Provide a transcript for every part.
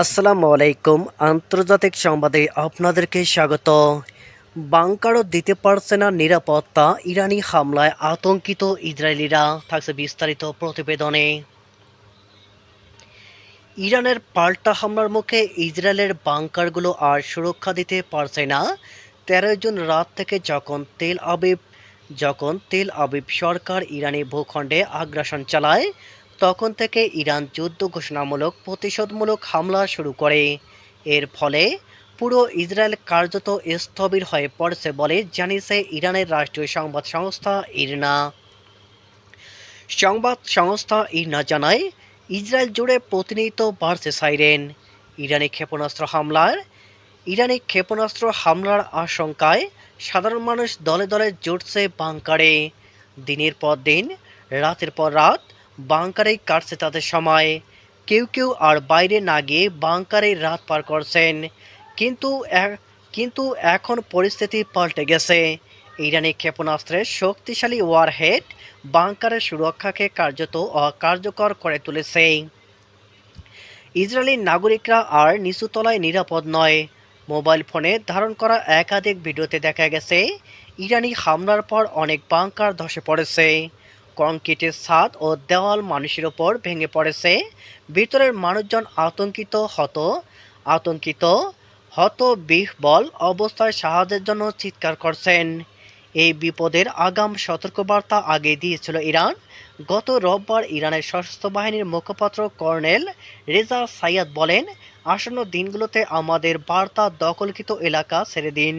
আসসালামু আলাইকুম। আন্তর্জাতিক সংবাদে আপনাদেরকে স্বাগত। বাংকারও দিতে পারছে না নিরাপত্তা, ইরানি হামলায় আতঙ্কিত ইসরায়েলিরা থাকছে বিস্তারিত প্রতিবেদনে। ইরানের পাল্টা হামলার মুখে ইসরায়েলের বাংকারগুলো আর সুরক্ষা দিতে পারছে না। তেরো জুন রাত থেকে যখন তেল আবিব, যখন তেল আবিব সরকার ইরানি ভূখণ্ডে আগ্রাসন চালায় তখন থেকে ইরান যুদ্ধ ঘোষণামূলক প্রতিশোধমূলক হামলা শুরু করে। এর ফলে পুরো ইসরায়েল কার্যত স্থবির হয়ে পড়ছে বলে জানিয়েছে ইরানের রাষ্ট্রীয় সংবাদ সংস্থা ইরনা। সংবাদ সংস্থা ইরনা জানায়, ইসরায়েল জুড়ে প্রতিনিয়ত বাড়ছে সাইরেন। ইরানি ক্ষেপণাস্ত্র হামলার, ইরানি ক্ষেপণাস্ত্র হামলার আশঙ্কায় সাধারণ মানুষ দলে দলে জুটছে বাংকারে। দিনের পর দিন, রাতের পর রাত বাংকারেই কাটছে তাদের সময়। কেউ কেউ আর বাইরে না গিয়ে বাংকারে রাত পার করছেন। কিন্তু কিন্তু এখন পরিস্থিতি পাল্টে গেছে। ইরানি ক্ষেপণাস্ত্রের শক্তিশালী ওয়ারহেড বাংকারের সুরক্ষাকে কার্যত অকার্যকর করে তুলেছে। ইসরায়েলি নাগরিকরা আর নিচুতলায় নিরাপদ নয়। মোবাইল ফোনে ধারণ করা একাধিক ভিডিওতে দেখা গেছে, ইরানি হামলার পর অনেক বাংকার ধসে পড়েছে। কংক্রিটের ছাদ ও দেওয়াল মানুষের ওপর ভেঙে পড়েছে। ভিতরের মানুষজন আতঙ্কিত, হত আতঙ্কিত, হত বিহবল অবস্থায় সাহায্যের জন্য চিৎকার করছেন। এই বিপদের আগাম সতর্কবার্তা আগে দিয়েছিল ইরান। গত রোববার ইরানের সশস্ত্র বাহিনীর মুখপাত্র কর্নেল রেজা সাইয়াদ বলেন, আসন্ন দিনগুলোতে আমাদের বার্তা দখলকৃত এলাকা ছেড়ে দিন।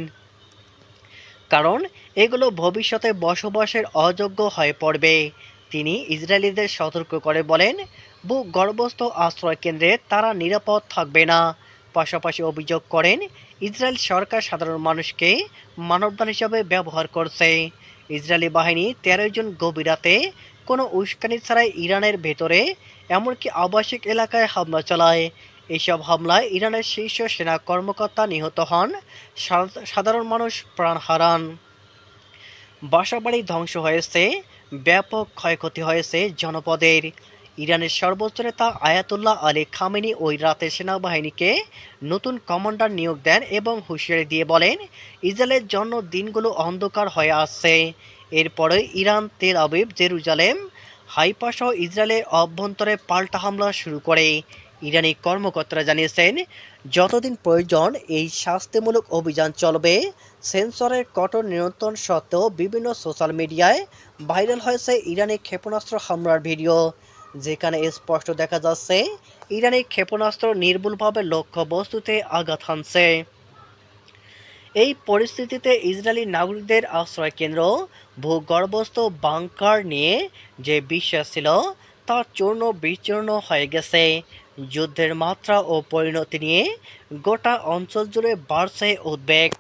কারণ এগুলো ভবিষ্যতে বসবাসের অযোগ্য হয়ে পড়বে। তিনি ইসরায়েলিদের সতর্ক করে বলেন, ভূ গর্ভস্থ আশ্রয় কেন্দ্রে তারা নিরাপদ থাকবে না। পাশাপাশি অভিযোগ করেন, ইসরায়েল সরকার সাধারণ মানুষকে মানবদান হিসাবে ব্যবহার করছে। ইসরায়েলি বাহিনী তেরোই জন গভীর রাতে কোনো উস্কানি ছাড়াই ইরানের ভেতরে, এমনকি আবাসিক এলাকায় হামলা চালায়। এইসব হামলায় ইরানের শীর্ষ সেনা কর্মকর্তা নিহত হন। সাধারণ মানুষ প্রাণ হারান। বাসাবাড়ি ধ্বংস হয়েছে, ব্যাপক ক্ষয়ক্ষতি হয়েছে জনপদের। ইরানের সর্বোচ্চ নেতা আয়াতুল্লাহ আলী খামেনি ওই রাতে সেনাবাহিনীকে নতুন কমান্ডার নিয়োগ দেন এবং হুঁশিয়ারি দিয়ে বলেন, ইসরায়েলের জন্য দিনগুলো অন্ধকার হয়ে আসছে। এরপরে ইরান, তেল আবিব, জেরুজালেম হাইপাসহ ইসরায়েলের অভ্যন্তরে পাল্টা হামলা শুরু করে। ইরানি কর্মকর্তারা জানিয়েছেন, যতদিন প্রয়োজন, এই শাস্তিমূলক অভিযান চলবে। সেন্সরের কঠোর নিয়ন্ত্রণ সত্ত্বেও বিভিন্ন সোশ্যাল মিডিয়ায় ভাইরাল হয়েছে ইরানি ক্ষেপণাস্ত্র হামলার ভিডিও। যেখানে স্পষ্ট দেখা যাচ্ছে, ইরানি ক্ষেপণাস্ত্র নির্ভুলভাবে লক্ষ্যবস্তুতে আঘাত হানছে। এই পরিস্থিতিতে ইসরায়েলি নাগরিকদের আশ্রয় কেন্দ্র ভূগর্ভস্থ বাংকার নিয়ে যে বিশ্বাস ছিল তা চূর্ণ বিচূর্ণ হয়ে গেছে। যুদ্ধের মাত্রা ও পরিণতি নিয়ে গোটা অঞ্চল জুড়ে বাড়ছে উদ্বেগ।